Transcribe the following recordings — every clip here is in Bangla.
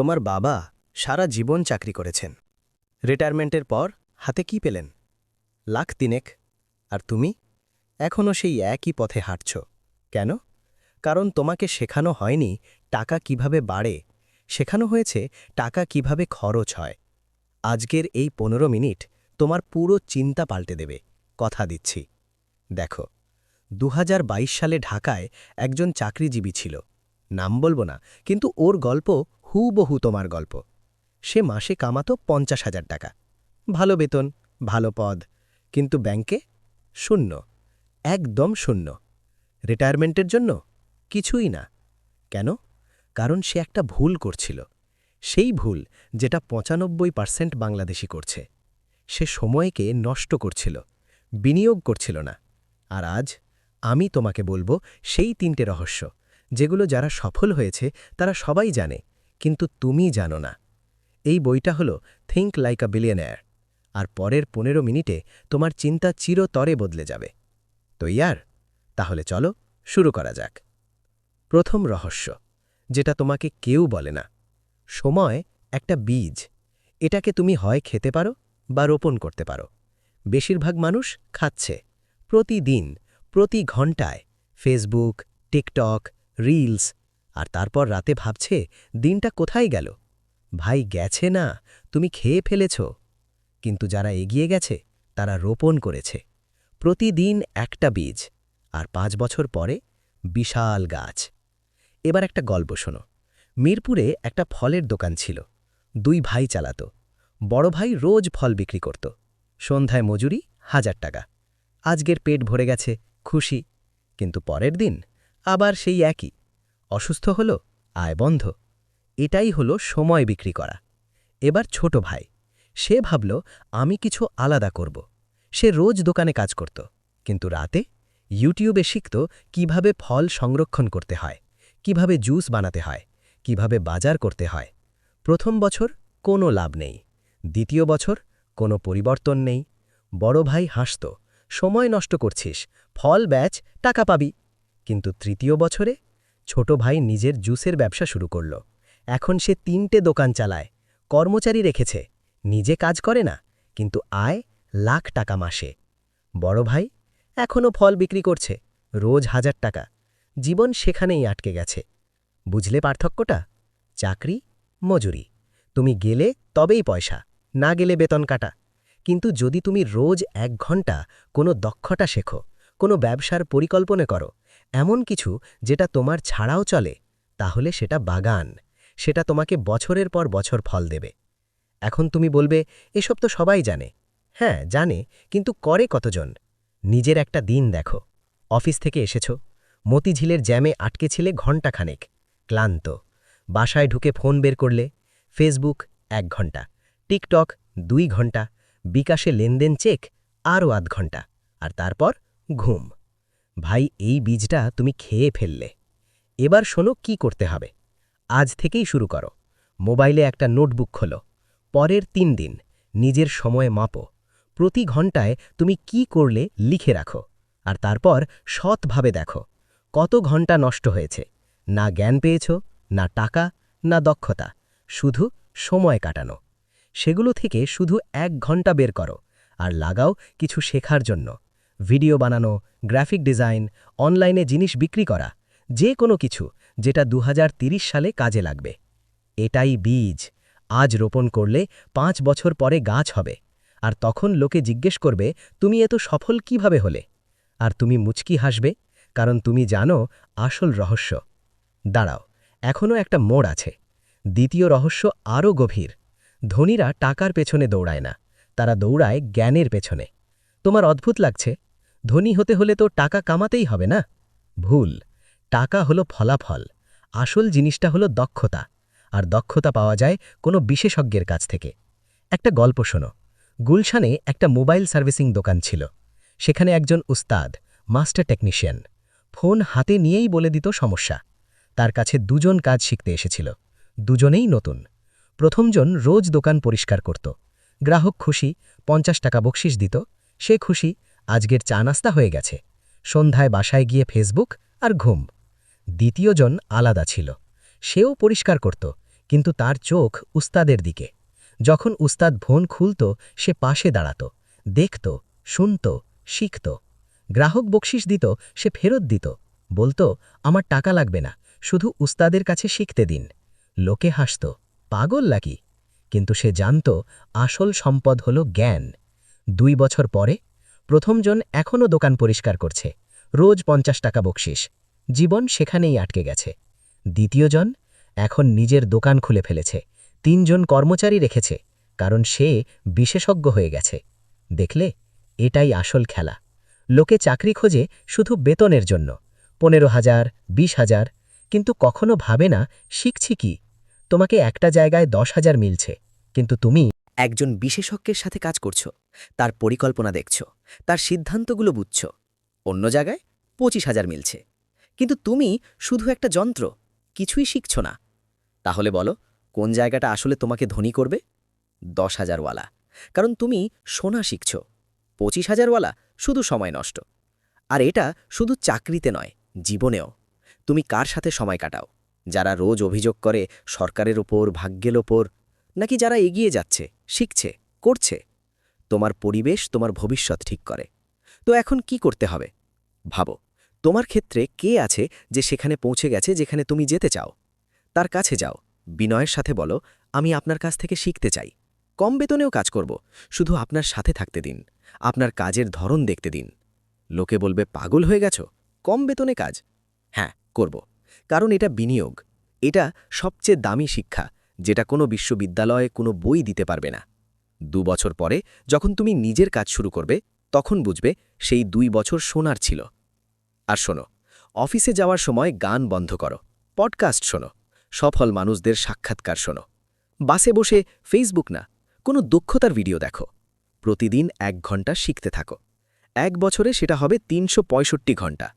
তোমার বাবা সারা জীবন চাকরি করেছেন। রিটায়ারমেন্টের পর হাতে কি পেলেন? লাখ তিনেক। আর তুমি? এখনও সেই একই পথে হাঁটছ। কেন? কারণ তোমাকে শেখানো হয়নি টাকা কীভাবে বাড়ে। শেখানো হয়েছে টাকা কীভাবে খরচ হয়। আজকের এই পনেরো মিনিট তোমার পুরো চিন্তা পাল্টে দেবে। কথা দিচ্ছি। দেখো দু হাজার বাইশ সালে ঢাকায় একজন চাকরিজীবী ছিল। নাম বলব না, কিন্তু ওর গল্প হুবহু তোমার গল্প। সে মাসে কামাতো পঞ্চাশ হাজার টাকা। ভালো বেতন, ভালো পদ, কিন্তু ব্যাংকে শূন্য, একদম শূন্য। রিটায়ারমেন্টের জন্য কিছুই না। কেন? কারণ সে একটা ভুল করছিল। সেই ভুল যেটা পঁচানব্বই পার্সেন্ট বাংলাদেশি করছে। সে সময়কে নষ্ট করছিল, বিনিয়োগ করছিল না। আর আজ আমি তোমাকে বলব সেই তিনটে রহস্য, যেগুলো যারা সফল হয়েছে তারা সবাই জানে কিন্তু তুমি জানো না। এই বইটা হলো থিঙ্ক লাইক আ বিলিয়নার আর পরের পনেরো মিনিটে তোমার চিন্তা চিরতরে বদলে যাবে। তো ইয়ার, তাহলে চলো শুরু করা যাক। প্রথম রহস্য, যেটা তোমাকে কেউ বলে না। সময় একটা বীজ, এটাকে তুমি হয় খেতে পারো বা রোপণ করতে পারো। বেশিরভাগ মানুষ খাচ্ছে প্রতিদিন, প্রতি ঘন্টায় ফেসবুক টিকটক রিলস আর তারপর রাতে ভাবছে, দিনটা কোথায় গেল? ভাই গেছে না, তুমি খেয়ে ফেলেছ। কিন্তু যারা এগিয়ে গেছে, তারা রোপণ করেছে। প্রতিদিন একটা বীজ, আর পাঁচ বছর পরে বিশাল গাছ। এবার একটা গল্প শোনো। মিরপুরে একটা ফলের দোকান ছিল। দুই ভাই চালাতো। বড় ভাই রোজ ফল বিক্রি করত। সন্ধ্যায় মজুরি হাজার টাকা। আজকের পেট ভরে গেছে, খুশি। কিন্তু পরের দিন আবার সেই একই। অসুস্থ হল, আয় বন্ধ। এটাই হলো সময় বিক্রি করা। এবার ছোট ভাই, সে ভাবল, আমি কিছু আলাদা করব। সে রোজ দোকানে কাজ করত, কিন্তু রাতে ইউটিউবে শিখত কীভাবে ফল সংরক্ষণ করতে হয়, কীভাবে জুস বানাতে হয়, কীভাবে বাজার করতে হয়। প্রথম বছর কোনো লাভ নেই, দ্বিতীয় বছর কোনো পরিবর্তন নেই। বড় ভাই হাসত, সময় নষ্ট করছিস, ফল, ব্যাচ, টাকা পাবি। কিন্তু তৃতীয় বছরে ছোট ভাই নিজের জুসের ব্যবসা শুরু করল। এখন সে তিনটে দোকান চালায়, কর্মচারী রেখেছে, নিজে কাজ করে না, কিন্তু আয় লাখ টাকা মাসে। বড় ভাই এখনও ফল বিক্রি করছে, রোজ হাজার টাকা, জীবন সেখানেই আটকে গেছে। বুঝলে পার্থক্যটা? চাকরি, মজুরি, তুমি গেলে তবেই পয়সা, না গেলে বেতন কাটা। কিন্তু যদি তুমি রোজ এক ঘণ্টা কোনো দক্ষতা শেখো, কোনো ব্যবসার পরিকল্পনা করো এমন কিছু যেটা তোমার ছাড়াও চলে, তাহলে সেটা বাগান। সেটা তোমাকে বছরের পর বছর ফল দেবে। এখন তুমি বলবে, এসব তো সবাই জানে। হ্যাঁ জানে, কিন্তু করে কতজন? নিজের একটা দিন দেখো। অফিস থেকে এসেছ। মতিঝিলের জ্যামে আটকেছিলে ঘণ্টাখানেক। ক্লান্ত। বাসায় ঢুকে ফোন বের করলে, ফেসবুক এক ঘণ্টা টিকটক দুই ঘণ্টা বিকাশে লেনদেন চেক আরও আধ ঘণ্টা আর তারপর ঘুম। ভাই, এই বীজটা তুমি খেয়ে ফেললে। এবার শোনো কি করতে হবে। আজ থেকেই শুরু করো। মোবাইলে একটা নোটবুক খোলো। পরের তিন দিন নিজের সময় মাপো। প্রতি ঘন্টায় তুমি কি করলে লিখে রাখো। আর তারপর সৎভাবে দেখো, কত ঘণ্টা নষ্ট হয়েছে। না জ্ঞান পেয়েছ, না টাকা, না দক্ষতা, শুধু সময় কাটানো। সেগুলো থেকে শুধু এক ঘণ্টা বের করো, আর লাগাও কিছু শেখার জন্য। ভিডিও বানানো, গ্রাফিক ডিজাইন, অনলাইনে জিনিস বিক্রি করা, যে কোনো কিছু যেটা দু সালে কাজে লাগবে। এটাই বীজ। আজ রোপণ করলে পাঁচ বছর পরে গাছ হবে। আর তখন লোকে জিজ্ঞেস করবে, তুমি এত সফল কীভাবে হলে? আর তুমি মুচকি হাসবে, কারণ তুমি জানো আসল রহস্য। দাঁড়াও এখনও একটা মোড় আছে। দ্বিতীয় রহস্য আরও গভীর। ধনীরা টাকার পেছনে দৌড়ায় না। তারা দৌড়ায় জ্ঞানের পেছনে। তোমার অদ্ভুত লাগছে। ধনী হতে হলে তো টাকা কামাতেই হবে না? ভুল। টাকা হলো ফলাফল। আসল জিনিসটা হলো দক্ষতা। আর দক্ষতা পাওয়া যায় কোনো বিশেষজ্ঞের কাছ থেকে। একটা গল্প শোনো। গুলশানে একটা মোবাইল সার্ভিসিং দোকান ছিল। সেখানে একজন উস্তাদ, মাস্টার টেকনিশিয়ান, ফোন হাতে নিয়েই বলে দিত সমস্যা। তার কাছে দুজন কাজ শিখতে এসেছিল। দুজনেই নতুন। প্রথমজন রোজ দোকান পরিষ্কার করত। গ্রাহক খুশি, পঞ্চাশ টাকা বকশিস দিত। সে খুশি আজকের চা নাস্তা হয়ে গেছে। সন্ধ্যায় বাসায় গিয়ে ফেসবুক আর ঘুম। দ্বিতীয়জন আলাদা ছিল। সেও পরিষ্কার করত, কিন্তু তার চোখ উস্তাদের দিকে। যখন উস্তাদ ফোন খুলত, সে পাশে দাঁড়াত, দেখত, শুনত, শিখত। গ্রাহক বকশিস দিত, সে ফেরত দিত। বলতো, আমার টাকা লাগবে না, শুধু উস্তাদের কাছে শিখতে দিন। লোকে হাসত, পাগল নাকি? কিন্তু সে জানত, আসল সম্পদ হল জ্ঞান। দুই বছর পরে প্রথমজন এখনও দোকান পরিষ্কার করছে। রোজ পঞ্চাশ টাকা বকশিস। জীবন সেখানেই আটকে গেছে। দ্বিতীয়জন এখন নিজের দোকান খুলে ফেলেছে। তিনজন কর্মচারী রেখেছে, কারণ সে বিশেষজ্ঞ হয়ে গেছে। দেখলে, এটাই আসল খেলা। লোকে চাকরি খোঁজে শুধু বেতনের জন্য। পনেরো হাজার, বিশ হাজার, কিন্তু কখনো ভাবে না, শিখছি কি? তোমাকে একটা জায়গায় দশ হাজার মিলছে, কিন্তু তুমি একজন বিশেষজ্ঞের সাথে কাজ করছ, তার পরিকল্পনা দেখছ। তার সিদ্ধান্তগুলো বুঝছ। অন্য জায়গায় পঁচিশ হাজার মিলছে। কিন্তু তুমি শুধু একটা যন্ত্র, কিছুই শিখছ না। তাহলে বলো, কোন জায়গাটা আসলে তোমাকে ধনী করবে? দশ হাজারওয়ালা। কারণ তুমি সোনা শিখছ। পঁচিশ হাজারওয়ালা শুধু সময় নষ্ট। আর এটা শুধু চাকরিতে নয়, জীবনেও। তুমি কার সাথে সময় কাটাও? যারা রোজ অভিযোগ করে সরকারের ওপর, ভাগ্যের ওপর, নাকি যারা এগিয়ে যাচ্ছে, শিখছে, করছে? তোমার পরিবেশ, তোমার ভবিষ্যৎ ঠিক করে। তো এখন কি করতে হবে? ভাবো, তোমার ক্ষেত্রে কে আছে যে সেখানে পৌঁছে গেছে যেখানে তুমি যেতে চাও? তার কাছে যাও, বিনয়ের সাথে বলো, আমি আপনার কাছ থেকে শিখতে চাই। কম বেতনেও কাজ করব, শুধু আপনার সাথে থাকতে দিন, আপনার কাজের ধরন দেখতে দিন। লোকে বলবে, পাগল হয়ে গেছ? কম বেতনে কাজ? হ্যাঁ করব। কারণ এটা বিনিয়োগ। এটা সবচেয়ে দামি শিক্ষা, যেটা কোনো বিশ্ববিদ্যালয়ে কোনো বই দিতে পারবে না। দু বছর পরে যখন তুমি নিজের কাজ শুরু করবে, তখন বুঝবে সেই দুই বছর সোনার ছিল। আর শোনো, অফিসে যাওয়ার সময় গান বন্ধ করো, পডকাস্ট শোনো, সফল মানুষদের সাক্ষাৎকার শোনো। বাসে বসে ফেসবুক না, কোনো দক্ষতার ভিডিও দেখো। প্রতিদিন এক ঘণ্টা শিখতে থাকো। এক বছরে সেটা হবে তিনশো ঘণ্টা।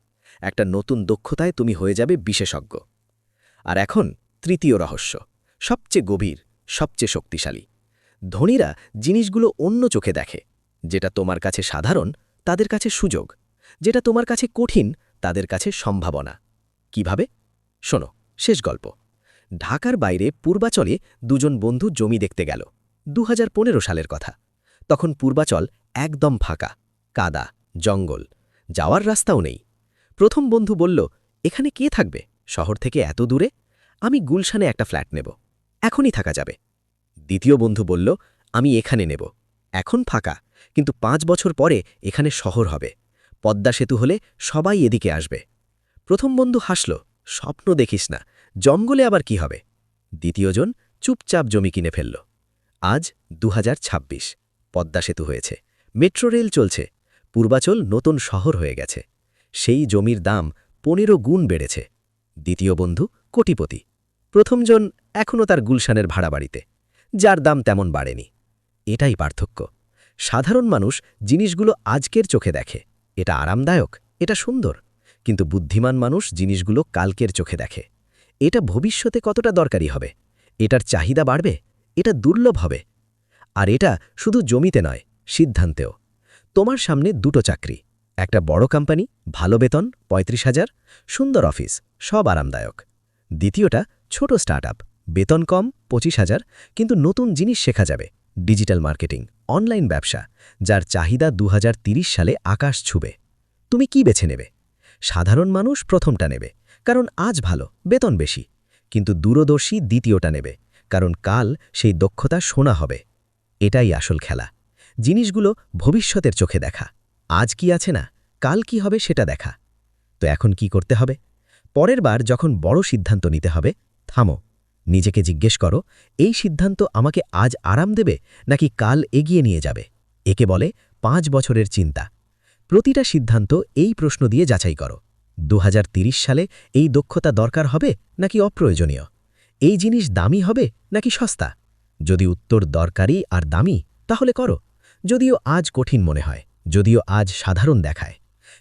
একটা নতুন দক্ষতায় তুমি হয়ে যাবে বিশেষজ্ঞ। আর এখন তৃতীয় রহস্য, সবচেয়ে গভীর, সবচেয়ে শক্তিশালী। ধনীরা জিনিসগুলো অন্য চোখে দেখে। যেটা তোমার কাছে সাধারণ, তাদের কাছে সুযোগ। যেটা তোমার কাছে কঠিন, তাদের কাছে সম্ভাবনা। কীভাবে? শোনো, শেষ গল্প। ঢাকার বাইরে পূর্বাচলে দুজন বন্ধু জমি দেখতে গেল। দু হাজার পনেরো সালের কথা। তখন পূর্বাচল একদম ফাঁকা, কাদা, জঙ্গল। যাওয়ার রাস্তাও নেই। প্রথম বন্ধু বলল, এখানে কে থাকবে? শহর থেকে এত দূরে? আমি গুলশানে একটা ফ্ল্যাট নেব। এখনই থাকা যাবে। দ্বিতীয় বন্ধু বলল, আমি এখানে নেব। এখন ফাঁকা, কিন্তু পাঁচ বছর পরে এখানে শহর হবে। পদ্মা সেতু হলে সবাই এদিকে আসবে প্রথম বন্ধু হাসল, স্বপ্ন দেখিস না, জঙ্গলে আবার কি হবে দ্বিতীয়জন চুপচাপ জমি কিনে ফেলল। আজ দু হাজার ছাব্বিশ, পদ্মা সেতু হয়েছে। মেট্রো রেল চলছে। পূর্বাচল নতুন শহর হয়ে গেছে। সেই জমির দাম পনেরো গুণ বেড়েছে। দ্বিতীয় বন্ধু কোটিপতি। প্রথমজন এখনও তার গুলশানের ভাড়া বাড়িতে যার দাম তেমন বাড়েনি। এটাই পার্থক্য। সাধারণ মানুষ জিনিসগুলো আজকের চোখে দেখে। এটা আরামদায়ক, এটা সুন্দর। কিন্তু বুদ্ধিমান মানুষ জিনিসগুলো কালকের চোখে দেখে। এটা ভবিষ্যতে কতটা দরকারি হবে? এটার চাহিদা বাড়বে? এটা দুর্লভ হবে? আর এটা শুধু জমিতে নয়, সিদ্ধান্তেও। তোমার সামনে দুটো চাকরি, একটা বড় কোম্পানি, ভালো বেতন, পঁয়ত্রিশ হাজার, সুন্দর অফিস, সব আরামদায়ক। দ্বিতীয়টা, ছোট স্টার্ট বেতন কম, পঁচিশ হাজার, কিন্তু নতুন জিনিস শেখা যাবে। ডিজিটাল মার্কেটিং, অনলাইন ব্যবসা, যার চাহিদা দু সালে আকাশ ছুবে। তুমি কি বেছে নেবে? সাধারণ মানুষ প্রথমটা নেবে, কারণ আজ ভালো, বেতন বেশি। কিন্তু দূরদর্শী দ্বিতীয়টা নেবে, কারণ কাল সেই দক্ষতা শোনা হবে। এটাই আসল খেলা। জিনিসগুলো ভবিষ্যতের চোখে দেখা। আজ কি আছে না, কাল কি হবে সেটা দেখা। তো এখন কি করতে হবে? পরের বার যখন বড় সিদ্ধান্ত নিতে হবে, থামো। নিজেকে জিজ্ঞেস করো, এই সিদ্ধান্ত আমাকে আজ আরাম দেবে নাকি কাল এগিয়ে নিয়ে যাবে? একে বলে পাঁচ বছরের চিন্তা। প্রতিটা সিদ্ধান্ত এই প্রশ্ন দিয়ে যাচাই করো। দু সালে এই দক্ষতা দরকার হবে নাকি অপ্রয়োজনীয়? এই জিনিস দামি হবে নাকি সস্তা? যদি উত্তর দরকারি আর দামি, তাহলে করো। যদিও আজ কঠিন মনে হয়, যদিও আজ সাধারণ দেখায়,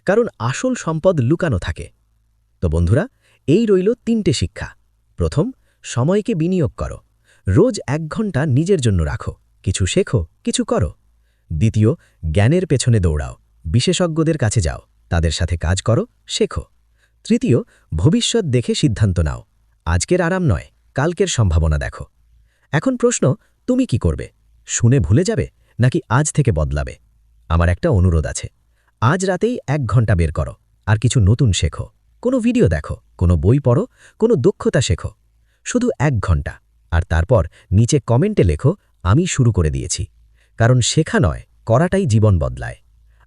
কারণ আসল সম্পদ লুকানো থাকে। তো বন্ধুরা, এই রইল তিনটে শিক্ষা। প্রথম সময়কে বিনিয়োগ করো। রোজ এক ঘণ্টা নিজের জন্য রাখো। কিছু শেখো, কিছু করো। দ্বিতীয়, জ্ঞানের পেছনে দৌড়াও। বিশেষজ্ঞদের কাছে যাও। তাদের সাথে কাজ করো, শেখো। তৃতীয়, ভবিষ্যৎ দেখে সিদ্ধান্ত নাও। আজকের আরাম নয়, কালকের সম্ভাবনা দেখো। এখন প্রশ্ন, তুমি কি করবে? শুনে ভুলে যাবে, নাকি আজ থেকে বদলাবে? আমার একটা অনুরোধ আছে। আজ রাতেই এক ঘণ্টা বের করো। আর কিছু নতুন শেখো। কোনো ভিডিও দেখো, কোনো বই পড়ো, কোনো দক্ষতা শেখো। শুধু এক ঘণ্টা। আর তারপর নিচে কমেন্টে লেখো, আমি শুরু করে দিয়েছি। কারণ শেখা নয়, করাটাই জীবন বদলায়।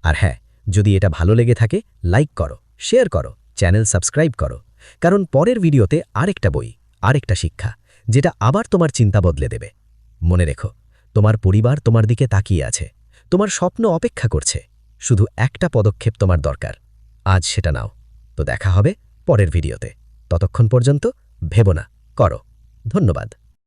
আর হ্যাঁ যদি এটা ভালো লেগে থাকে, লাইক করো, শেয়ার করো, চ্যানেল সাবস্ক্রাইব করো। কারণ পরের ভিডিওতে আরেকটা বই, আরেকটা শিক্ষা, যেটা আবার তোমার চিন্তা বদলে দেবে। মনে রেখো, তোমার পরিবার তোমার দিকে তাকিয়ে আছে, তোমার স্বপ্ন অপেক্ষা করছে, শুধু একটা পদক্ষেপ তোমার দরকার। আজ সেটা নাও। তো দেখা হবে পরের ভিডিওতে। ততক্ষণ পর্যন্ত ভেবো না। করো। ধন্যবাদ।